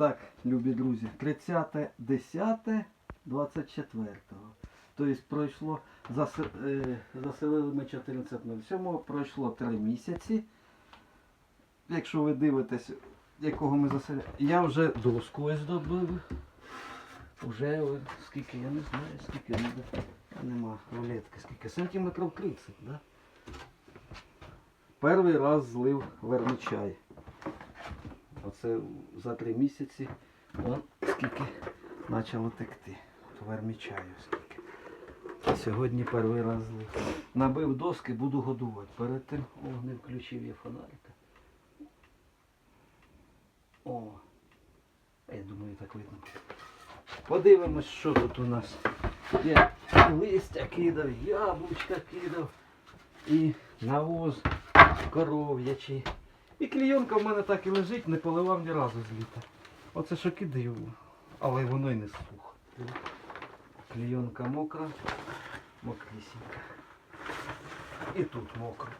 Так, любі друзі, 30.10.24. Тобто пройшло, е, заселили ми 14.07, пройшло 3 місяці. Якщо ви дивитесь, якого ми заселяли. Я вже доску ось добив. Уже скільки, я не знаю, скільки. А Нема рулетки, скільки. Сантиметрів 30, да? Перший раз злив вермичай. Оце за три місяці он скільки почало текти. От вермічаю скільки. Сьогодні перший раз. Набив доски, буду годувати. Перед тим о, не включив я фонарика. О! Я думаю, так видно. Подивимось, що тут у нас. Я листя кидав, яблучка кидав і навоз коров'ячий. І клійонка в мене так і лежить, не поливав ні разу з літа. Оце що кидаю, але воно й не сухо. Клійонка мокра, мокрісінька. І тут мокро.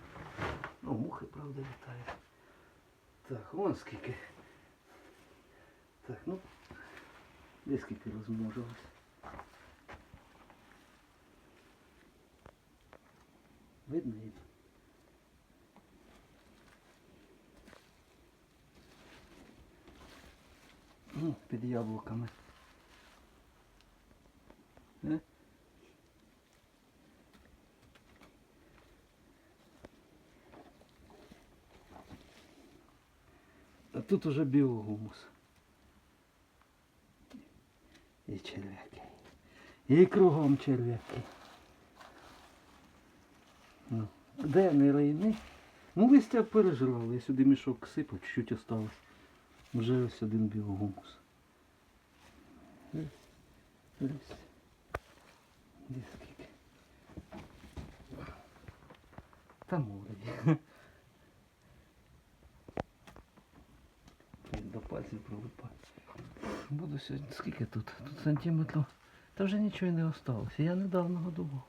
Ну, мухи, правда, літають. Так, вон скільки. Так, ну, де скільки розмножилось. Видно її? Ну, під яблуками. Е? А тут уже біогумус. І черв'яки. І кругом черв'яки. Ну, де не райни? Ну, листя пережрали. Я сюди мішок сипав, чуть-чуть осталось. Вже ось один біогумус. Ось. Ось. Де скільки? Там. Блін, До пальців прилипає. Буду сьогодні. Скільки тут? Тут сантиметрів. Та вже нічого не осталося. Я недавно годував.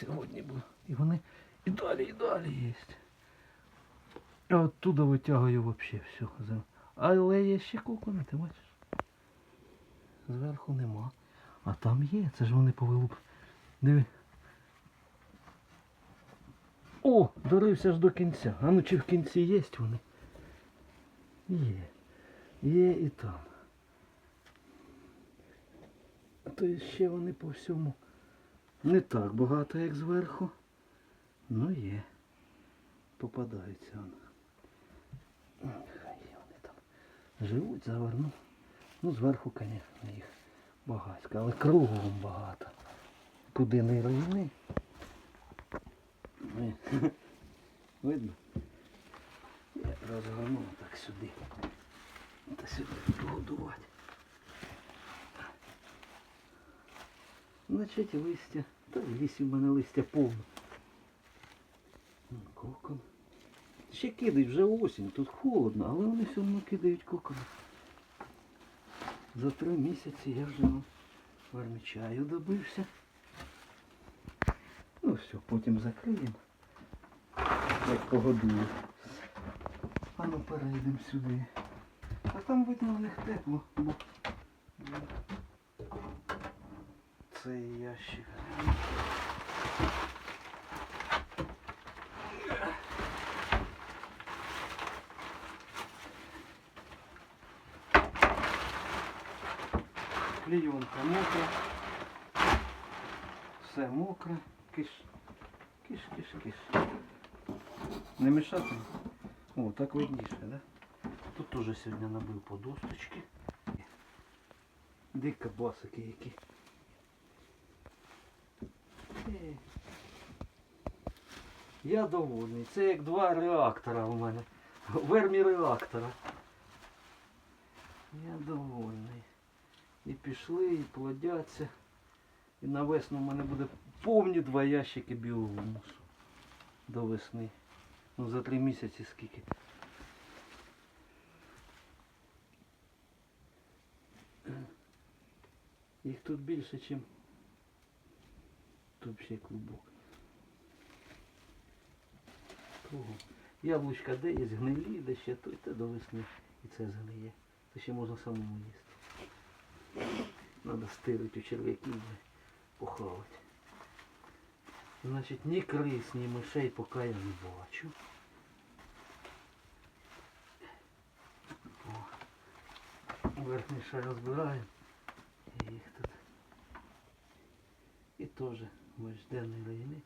Сьогодні був. І вони і далі, і далі є. А оттуда витягую вообще все. Але є ще кокони, ти бачиш? Зверху нема. А там є, це ж вони повилуп. Диви. О, дорився ж до кінця. А ну чи в кінці є вони? Є. Є і там. То ще вони по всьому. Не так багато, як зверху. Ну є. Попадаються вони. Хай вони там живуть, заверну. Ну, зверху, звісно, їх багатько, але кругом багато. Куди не райони. Видно? Я розгорну так сюди. Та сюди погодувати. Значить листя. Та в лісі в мене листя повно. Кокон. Ще кидають, вже осінь, тут холодно, але вони все одно кидають кокон. За три місяці я вже вермичаю добився. Ну все, потім закриємо. Як погодую. А ну перейдемо сюди. А там видно в них тепло, бо цей ящик. Клейонка мокра. Все мокре. Киш. Киш, киш, киш. Не мішати? О, так видніше, да? Тут теж сьогодні набив по досточки. Дикі басики які. Е. Я довольний. Це як два реактора у мене. Вермі реактора. Я довольний. І пішли, і плодяться. І на весну в мене буде повні два ящики біогумусу. До весни. Ну за три місяці скільки. Їх тут більше, ніж тут ще клубок. Кругом. Яблучка де є, гнилі, де ще той, та до весни І це згниє. Це ще можна самому їсти. Надо стирити у черв'яків похавати. Значить, ні крис, ні мишей поки я не бачу. О, верхній шар розбираємо. І їх тут. І теж можденні райони.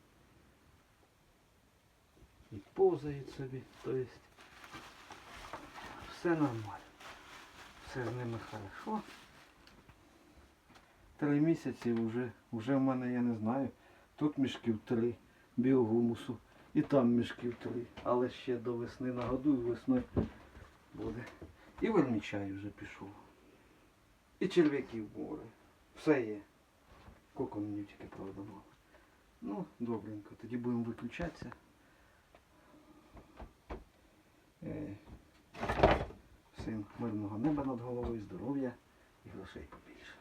І повзають собі, то есть все нормально. Все з ними хорошо. Три місяці вже, вже в мене я не знаю. Тут мішків три біогумусу і там мішків три. Але ще до весни нагодую, весною буде. І вермічай вже пішов. І черв'яків море. Все є. Кокон тільки правда. Ну, добренько, тоді будемо виключатися. Е, Всім мирного неба над головою, здоров'я і грошей побільше.